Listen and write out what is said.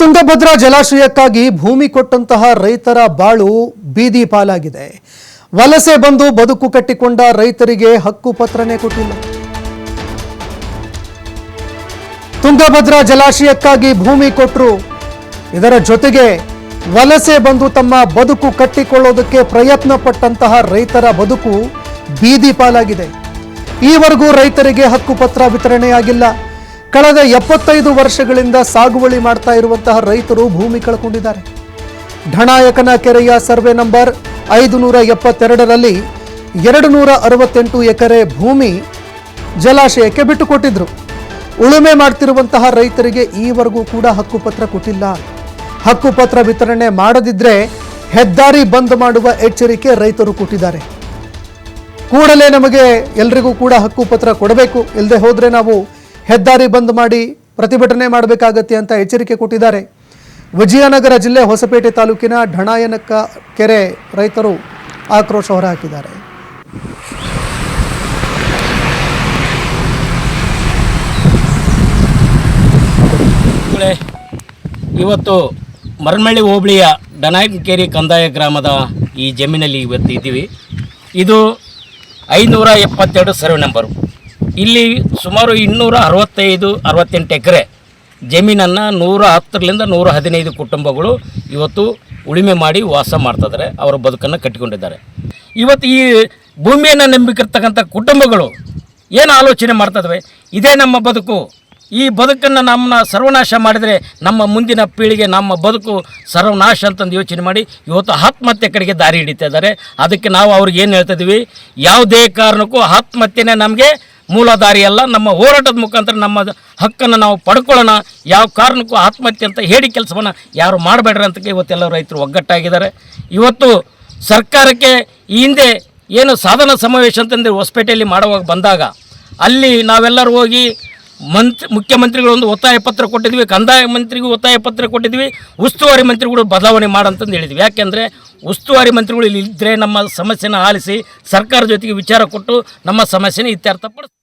ತುಂಗಭದ್ರಾ ಜಲಾಶಯಕ್ಕಾಗಿ ಭೂಮಿ ಕೊಟ್ಟಂತಹ ರೈತರ ಬಾಳು ಬೀದಿ ಪಾಲಾಗಿದೆ. ವಲಸೆ ಬಂದು ಬದುಕು ಕಟ್ಟಿಕೊಂಡ ರೈತರಿಗೆ ಹಕ್ಕು ಪತ್ರನೇ ಕೊಟ್ಟಿಲ್ಲ. ತುಂಗಭದ್ರಾ ಜಲಾಶಯಕ್ಕಾಗಿ ಭೂಮಿ ಕೊಟ್ಟರು ಇದರ ಜೊತೆಗೆ ವಲಸೆ ಬಂದು ತಮ್ಮ ಬದುಕು ಕಟ್ಟಿಕೊಳ್ಳೋದಕ್ಕೆ ಪ್ರಯತ್ನ ಪಟ್ಟಂತಹ ರೈತರ ಬದುಕು ಬೀದಿ ಪಾಲಾಗಿದೆ. ಈವರೆಗೂ ರೈತರಿಗೆ ಹಕ್ಕು ಪತ್ರ ವಿತರಣೆಯಾಗಿಲ್ಲ. ಕಳೆದ ಎಪ್ಪತ್ತೈದು ವರ್ಷಗಳಿಂದ ಸಾಗುವಳಿ ಮಾಡ್ತಾ ಇರುವಂತಹ ರೈತರು ಭೂಮಿ ಕಳ್ಕೊಂಡಿದ್ದಾರೆ. ಢಣಾಯಕನ ಕೆರೆಯ ಸರ್ವೆ ನಂಬರ್ ಐದು ನೂರ ಎಪ್ಪತ್ತೆರಡರಲ್ಲಿ ಎರಡು ನೂರ ಅರವತ್ತೆಂಟು ಎಕರೆ ಭೂಮಿ ಜಲಾಶಯಕ್ಕೆ ಬಿಟ್ಟುಕೊಟ್ಟಿದ್ರು. ಉಳುಮೆ ಮಾಡ್ತಿರುವಂತಹ ರೈತರಿಗೆ ಈವರೆಗೂ ಕೂಡ ಹಕ್ಕುಪತ್ರ ಕೊಟ್ಟಿಲ್ಲ. ಹಕ್ಕುಪತ್ರ ವಿತರಣೆ ಮಾಡದಿದ್ರೆ ಹೆದ್ದಾರಿ ಬಂದ್ ಮಾಡುವ ಎಚ್ಚರಿಕೆ ರೈತರು ಕೊಟ್ಟಿದ್ದಾರೆ. ಕೂಡಲೇ ನಮಗೆ ಎಲ್ರಿಗೂ ಕೂಡ ಹಕ್ಕುಪತ್ರ ಕೊಡಬೇಕು. ಇಲ್ಲದೆ ಹೋದರೆ ನಾವು ಹೆದ್ದಾರಿ ಬಂದ್ ಮಾಡಿ ಪ್ರತಿಭಟನೆ ಮಾಡಬೇಕಾಗತ್ತೆ ಅಂತ ಎಚ್ಚರಿಕೆ ಕೊಟ್ಟಿದ್ದಾರೆ. ವಿಜಯನಗರ ಜಿಲ್ಲೆ ಹೊಸಪೇಟೆ ತಾಲೂಕಿನ ಢಣಾಯನಕ್ಕ ಕೆರೆ ರೈತರು ಆಕ್ರೋಶ ಹೊರಹಾಕಿದ್ದಾರೆ. ಇವತ್ತು ಮರಮಳ್ಳಿ ಹೋಬಳಿಯ ಡನಾಯಕೇರಿ ಕಂದಾಯ ಗ್ರಾಮದ ಈ ಜಮೀನಲ್ಲಿ ಇವತ್ತು ಇದ್ದೀವಿ ಇದು ಐನೂರ ಎಪ್ಪತ್ತೆರಡು ಸರ್ವೆ ನಂಬರು. ಇಲ್ಲಿ ಸುಮಾರು ಇನ್ನೂರ ಅರವತ್ತೈದು, ಅರವತ್ತೆಂಟು ಎಕರೆ ಜಮೀನನ್ನು ನೂರ ಹತ್ತರಿಂದ ನೂರ ಹದಿನೈದು ಕುಟುಂಬಗಳು ಇವತ್ತು ಉಳಿಮೆ ಮಾಡಿ ವಾಸ ಮಾಡ್ತಿದ್ದಾರೆ ಅವರ ಬದುಕನ್ನು ಕಟ್ಟಿಕೊಂಡಿದ್ದಾರೆ. ಇವತ್ತು ಈ ಭೂಮಿಯನ್ನು ನಂಬಿಕಿರ್ತಕ್ಕಂಥ ಕುಟುಂಬಗಳು ಏನು ಆಲೋಚನೆ ಮಾಡ್ತದವೆ ಇದೇ ನಮ್ಮ ಬದುಕು. ಈ ಬದುಕನ್ನು ನಮ್ಮನ್ನ ಸರ್ವನಾಶ ಮಾಡಿದರೆ ನಮ್ಮ ಮುಂದಿನ ಪೀಳಿಗೆ ನಮ್ಮ ಬದುಕು ಸರ್ವನಾಶ ಅಂತಂದು ಯೋಚನೆ ಮಾಡಿ ಇವತ್ತು ಆತ್ಮಹತ್ಯೆ ಕಡೆಗೆ ದಾರಿ ಹಿಡಿತಾ ಇದ್ದಾರೆ. ಅದಕ್ಕೆ ನಾವು ಅವ್ರಿಗೆ ಏನು ಹೇಳ್ತಾ ಇದ್ದೀವಿ? ಯಾವುದೇ ಕಾರಣಕ್ಕೂ ಆತ್ಮಹತ್ಯೆನೇ ನಮಗೆ ಮೂಲ ದಾರಿ ಅಲ್ಲ ನಮ್ಮ ಹೋರಾಟದ ಮುಖಾಂತರ ನಮ್ಮ ಹಕ್ಕನ್ನು ನಾವು ಪಡ್ಕೊಳ್ಳೋಣ, ಯಾವ ಕಾರಣಕ್ಕೂ ಆತ್ಮಹತ್ಯೆ ಅಂತ ಹೇಳಿ ಕೆಲಸವನ್ನು ಯಾರು ಮಾಡಬೇಡ್ರಿ ಅಂತ ಇವತ್ತೆಲ್ಲ ರೈತರು ಒಗ್ಗಟ್ಟಾಗಿದ್ದಾರೆ. ಇವತ್ತು ಸರ್ಕಾರಕ್ಕೆ ಈ ಹಿಂದೆ ಏನು ಸಾಧನ ಸಮಾವೇಶ ಅಂತಂದರೆ ಹೊಸಪೇಟೆಯಲ್ಲಿ ಮಾಡುವಾಗ ಬಂದಾಗ, ಅಲ್ಲಿ ನಾವೆಲ್ಲರೂ ಹೋಗಿ ಮಂತ್ ಮುಖ್ಯಮಂತ್ರಿಗಳೊಂದು ಒತ್ತಾಯ ಪತ್ರ ಕೊಟ್ಟಿದ್ವಿ, ಕಂದಾಯ ಮಂತ್ರಿಗೂ ಒತ್ತಾಯ ಪತ್ರ ಕೊಟ್ಟಿದ್ವಿ, ಉಸ್ತುವಾರಿ ಮಂತ್ರಿಗಳು ಬದಲಾವಣೆ ಮಾಡಂತಂದು ಹೇಳಿದ್ವಿ. ಯಾಕೆಂದರೆ ಉಸ್ತುವಾರಿ ಮಂತ್ರಿಗಳು ಇಲ್ಲಿ ಇದ್ದರೆ ನಮ್ಮ ಸಮಸ್ಯೆನ ಆಲಿಸಿ ಸರ್ಕಾರ ಜೊತೆಗೆ ವಿಚಾರ ಕೊಟ್ಟು ನಮ್ಮ ಸಮಸ್ಯೆನ ಇತ್ಯರ್ಥಪಡಿಸ್ತಾರೆ